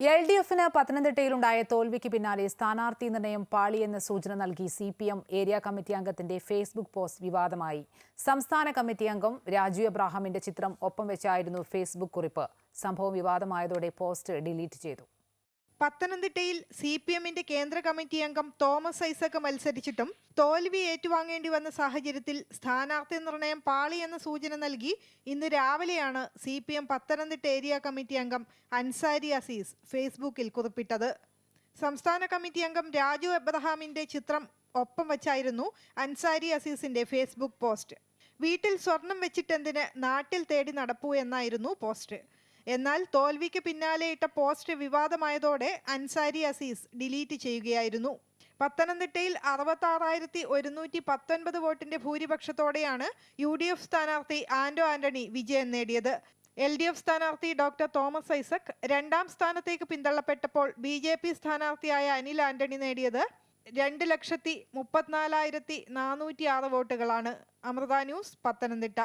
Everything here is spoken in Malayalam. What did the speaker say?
എൽ ഡി എഫിന് പത്തനംതിട്ടയിലുണ്ടായ തോൽവിക്ക് പിന്നാലെ സ്ഥാനാർത്ഥി നിർണയം പാളിയെന്ന സൂചന നൽകി C P M area committee അംഗത്തിന്റെ Facebook post വിവാദമായി. സംസ്ഥാന കമ്മിറ്റി അംഗം രാജു എബ്രാഹാമിന്റെ ചിത്രം ഒപ്പം വെച്ചായിരുന്നു ഫേസ്ബുക്ക് കുറിപ്പ്. സംഭവം വിവാദമായതോടെ പോസ്റ്റ് ഡിലീറ്റ് ചെയ്തു. പത്തനംതിട്ടയിൽ സി പി എമ്മിന്റെ കേന്ദ്ര കമ്മിറ്റി അംഗം തോമസ് ഐസക് മത്സരിച്ചിട്ടും തോൽവി ഏറ്റുവാങ്ങേണ്ടി വന്ന സാഹചര്യത്തിൽ സ്ഥാനാർത്ഥി നിർണയം പാളി എന്ന സൂചന നൽകി. ഇന്ന് രാവിലെയാണ് C P M Pathanamthitta area committee അംഗം അൻസാരി അസീസ് ഫേസ്ബുക്കിൽ കുറിപ്പിട്ടത്. സംസ്ഥാന കമ്മിറ്റി അംഗം രാജു എബ്രഹാമിന്റെ ചിത്രം ഒപ്പം വച്ചായിരുന്നു അൻസാരി അസീസിന്റെ ഫേസ്ബുക്ക് പോസ്റ്റ്. വീട്ടിൽ സ്വർണം വെച്ചിട്ടെന്തിന് നാട്ടിൽ തേടി നടപ്പൂ എന്നായിരുന്നു പോസ്റ്റ്. എന്നാൽ തോൽവിക്ക് പിന്നാലെ ഇട്ട പോസ്റ്റ് വിവാദമായതോടെ അൻസാരി അസീസ് ഡിലീറ്റ് ചെയ്യുകയായിരുന്നു. പത്തനംതിട്ടയിൽ അറുപത്തി ആറായിരത്തി ഒരുന്നൂറ്റി പത്തൊൻപത് വോട്ടിന്റെ ഭൂരിപക്ഷത്തോടെയാണ് യു ഡി എഫ് സ്ഥാനാർത്ഥി ആന്റോ ആന്റണി വിജയം നേടിയത്. എൽ ഡി എഫ് സ്ഥാനാർത്ഥി ഡോക്ടർ തോമസ് ഐസക് രണ്ടാം സ്ഥാനത്തേക്ക് പിന്തള്ളപ്പെട്ടപ്പോൾ ബി ജെ പി സ്ഥാനാർത്ഥിയായ അനിൽ ആന്റണി നേടിയത് രണ്ട് ലക്ഷത്തി മുപ്പത്തിനാലായിരത്തി നാനൂറ്റി ആറ് വോട്ടുകളാണ്. അമൃത ന്യൂസ് പത്തനംതിട്ട.